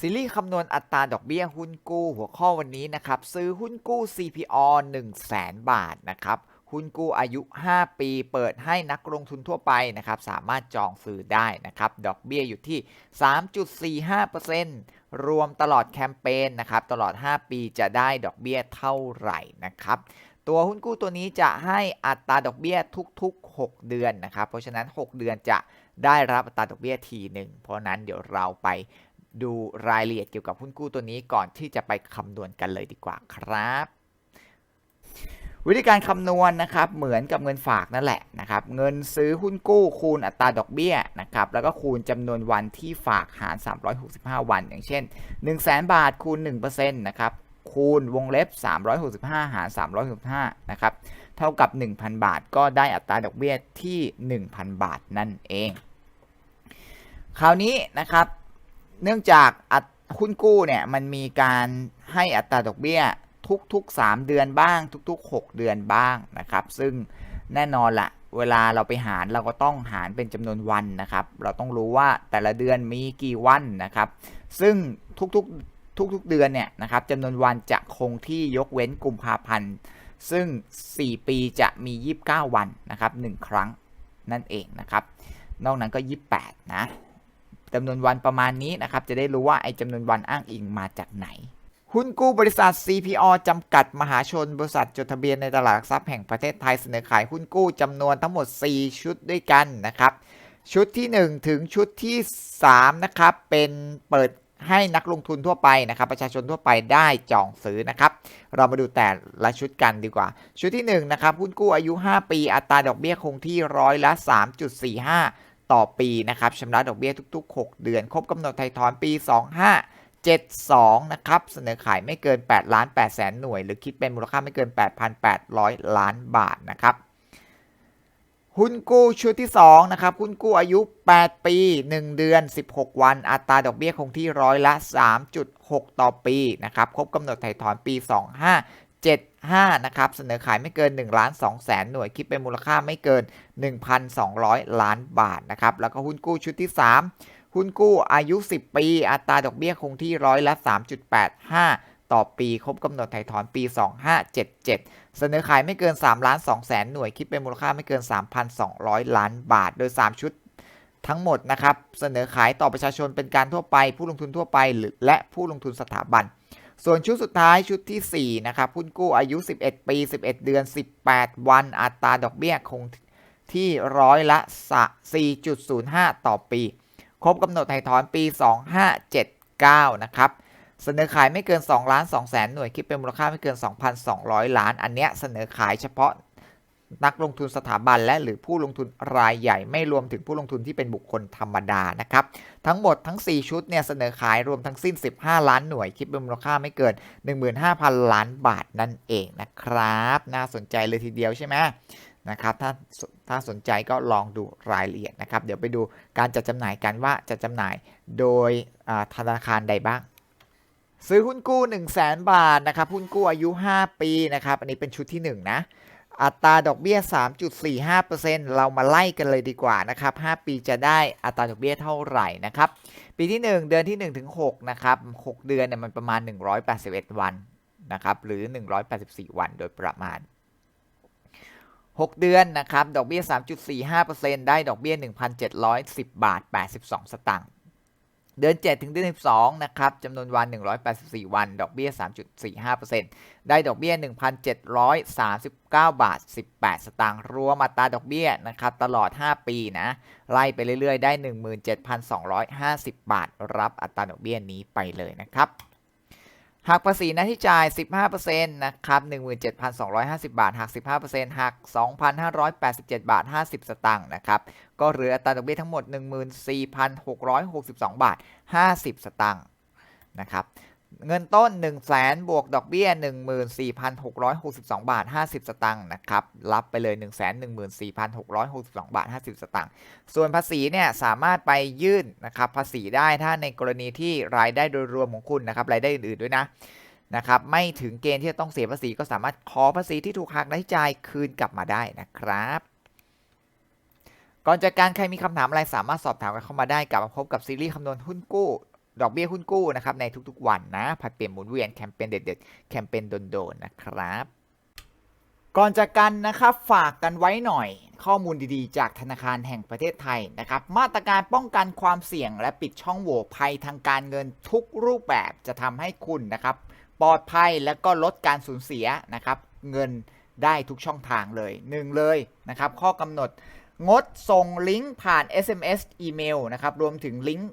ซีรีส์คำนวณอัตราดอกเบี้ยหุ้นกู้หัวข้อวันนี้นะครับ ซื้อหุ้นกู้ CPO 1 0 0 0 0แบาทนะครับ หุ้นกู้อายุ 5 ปีเปิดให้นักลงทุนทั่วไปนะครับ สามารถจองซื้อได้นะครับ ดอกเบี้ยอยู่ที่ 3.45%รวมตลอดแคมเปญนะครับ ตลอด 5 ปีจะได้ดอกเบี้ยเท่าไหร่นะครับตัวหุ้นกู้ตัวนี้จะให้อัตราดอกเบี้ยทุกๆ 6 เดือนนะครับ เพราะฉะนั้น 6 เดือนจะได้รับอัตราดอกเบี้ยทีหนึ่งเพราะนั้นเดี๋ยวเราไป ดูรายละเอียดเกี่ยวกับหุ้นกู้ตัวนี้ก่อนที่จะไปคำนวณกันเลยดีกว่าครับ วิธีการคำนวณนะครับเหมือนกับเงินฝากนั่นแหละนะครับ เงินซื้อหุ้นกู้คูณอัตราดอกเบี้ยนะครับแล้วก็คูณจำนวนวันที่ฝากหาร 365 วัน อย่างเช่น 1 0 0 0 0แบาทคูณ1%นะครับคูณวงเล็บ 365 หาร 365 นะครับ เท่ากับ 1,000 บาท ก็ได้อัตราดอกเบี้ยที่ 1,000 บาทนั่นเอง คราวนี้นะครับ เนื่องจากหุ้นกู้เนี่ยมันมีการให้อัตราดอกเบี้ยทุกๆ 3 เดือนบ้าง ทุก ๆ 6 เดือนบ้างนะครับ ซึ่งแน่นอนละเวลาเราไปหารเราก็ต้องหารเป็นจำนวนวันนะครับ เราต้องรู้ว่าแต่ละเดือนมีกี่วันนะครับ ซึ่งทุกๆทุกๆเดือนเนี่ยนะครับจำนวนวันจะคงที่ยกเว้นกุมภาพันธ์ซึ่ง 4 ปีจะมี 29 วันนะครับ1ครั้งนั่นเองนะครับ นอกนั้นก็ 28 นะ จำนวนวันประมาณนี้นะครับ จะได้รู้ว่าไอ้จำนวนวันอ้างอิงมาจากไหน หุ้นกู้บริษัท CPO จำกัดมหาชน บริษัทจดทะเบียนในตลาดหลักทรัพย์แห่งประเทศไทยเสนอขายหุ้นกู้จำนวนทั้งหมด 4 ชุดด้วยกันนะครับ ชุดที่ 1 ถึงชุดที่ 3 นะครับ เป็นเปิดให้นักลงทุนทั่วไปนะครับ ประชาชนทั่วไปได้จองซื้อนะครับ เรามาดูแต่ละชุดกันดีกว่า ชุดที่1นะครับหุ้นกู้อายุ 5 ปีอัตราดอกเบี้ยคงที่ร้อยละ 3.45 ต่อปีนะครับชำระดอกเบี้ยทุก ๆ 6 เดือน ครบกำหนดไทยถอนปี 25 72 นะครับ เสนอขายไม่เกิน 8 ล้าน8แสนหน่วย หรือคิดเป็นมูลค่าไม่เกิน 8,800 ล้านบาทนะครับหุ้นกู้ชุดที่2นะครับหุ้นกู้อายุ 8 ปี 1 เดือน 16 วัน อัตราดอกเบี้ยคงที่ร้อยละ 3.6 ต่อปีนะครับครบกำหนดไถ่ถอนปี 75 นะครับ เสนอขายไม่เกิน1ล้าน2แสนหน่วยคิดเป็นมูลค่าไม่เกิน 1,200 ล้านบาทนะครับ แล้วก็หุ้นกู้ชุดที่ 3 หุ้นกู้อายุ 10 ปี อัตราดอกเบี้ยคงที่ร้อยละ 3.85 ต่อปีครบกำหนดไถ่ถอนปี 2577 เสนอขายไม่เกิน3ล้าน2แสนหน่วยคิดเป็นมูลค่าไม่เกิน 3,200 ล้านบาท โดย 3 ชุดทั้งหมดนะครับเสนอขายต่อประชาชนเป็นการทั่วไป ผู้ลงทุนทั่วไปและผู้ลงทุนสถาบัน ส่วนชุดสุดท้ายชุดที่ 4 นะครับหุ้นกู้อายุ 11 ปี 11 เดือน 18 วัน อัตราดอกเบี้ยคงที่ร้อยละ 4.05 ต่อปี ครบกำหนดไถ่ถอนปี 2579 นะครับ เสนอขายไม่เกิน 2 ล้าน2แสนหน่วย คิดเป็นมูลค่าไม่เกิน 2,200 ล้าน อันเนี้ยเสนอขายเฉพาะ นักลงทุนสถาบันและหรือผู้ลงทุนรายใหญ่ไม่รวมถึงผู้ลงทุนที่เป็นบุคคลธรรมดานะครับ ทั้งหมดทั้ง 4 ชุดเนี่ยเสนอขายรวมทั้งสิ้น 15 ล้านหน่วย คิดเป็นมูลค่าไม่เกิน 15,000 ล้านบาทนั่นเองนะครับ น่าสนใจเลยทีเดียวใช่ไหมนะครับถ้าถ้าสนใจก็ลองดูรายละเอียดนะครับ เดี๋ยวไปดูการจัดจำหน่ายกันว่าจะจำหน่ายโดยธนาคารใดบ้างซื้อหุ้นกู้ 1 0 0 0 0แบาทนะครับหุ้นกู้อายุ 5 ปีนะครับอันนี้เป็นชุดที่ 1 นะ อัตราดอกเบี้ย 3.45%เรามาไล่กันเลยดีกว่านะครับ 5 ปีจะได้อัตราดอกเบี้ยเท่าไหร่นะครับ ปีที่ 1 เดือนที่ 1 ถึง 6 นะครับ 6 เดือนเนี่ยมันประมาณ 181 วันนะครับ หรือ 184 วันโดยประมาณ 6 เดือนนะครับ ดอกเบี้ย 3.45%ได้ดอกเบี้ย 1,710 บาท 82 สตางค์ เดือน 7 ถึงเดือน 12 นะครับจำนวนวัน 184 วัน ดอกเบี้ย 3.45%ได้ดอกเบี้ย 1,739 บาท 18 สตางค์รวมอัตราดอกเบี้ยนะครับตลอด 5 ปีนะ ไล่ไปเรื่อยๆ ได้ 17,250 บาท รับอัตราดอกเบี้ยนี้ไปเลยนะครับ หักภาษีน้าที่จ่าย 15%นะครับ 17,250 บาท หัก 15%หัก 2,587 บาท 50 สตางค์นะครับ ก็เหลืออัตราดอกเบี้ยทั้งหมด 14,662 บาท 50 สตางค์นะครับ เงินต้น 1 0 0 0 0แสนบวกดอกเบี้ย 14,662 บาท 50 สตางค์นะครับ รับไปเลย 1 1 4 6 6 2 บาท 50 สตางค์ส่วนภาษีเนี่ยสามารถไปยื่นนะครับภาษีได้ถ้าในกรณีที่รายได้โดยรวมของคุณนะครับรายได้อื่นๆด้วยนะนะครับไม่ถึงเกณฑ์ที่จะต้องเสียภาษีก็สามารถขอภาษีที่ถูกหักได้จ่ายคืนกลับมาได้นะครับก่อนจากการใครมีคำถามอะไรสามารถสอบถามกันเข้ามาได้กลับมาพบกับซีรีส์คำนวณหุ้นกู้ ดอกเบี้ยหุ้นกู้นะครับในทุกๆวันนะผัดเปลี่ยนหมุนเวียนแคมเปญเด็ดๆแคมเปญโดนๆนะครับก่อนจากกันนะครับฝากกันไว้หน่อย ข้อมูลดีๆ จากธนาคารแห่งประเทศไทยนะครับ มาตรการป้องกันความเสี่ยงและปิดช่องโหว่ภัยทางการเงินทุกรูปแบบจะทำให้คุณนะครับ ปลอดภัยและก็ลดการสูญเสียนะครับ เงินได้ทุกช่องทางเลยหนึ่งเลยนะครับ ข้อกำหนดงดส่งลิงก์ผ่าน SMS อีเมลนะครับรวมถึงลิงก์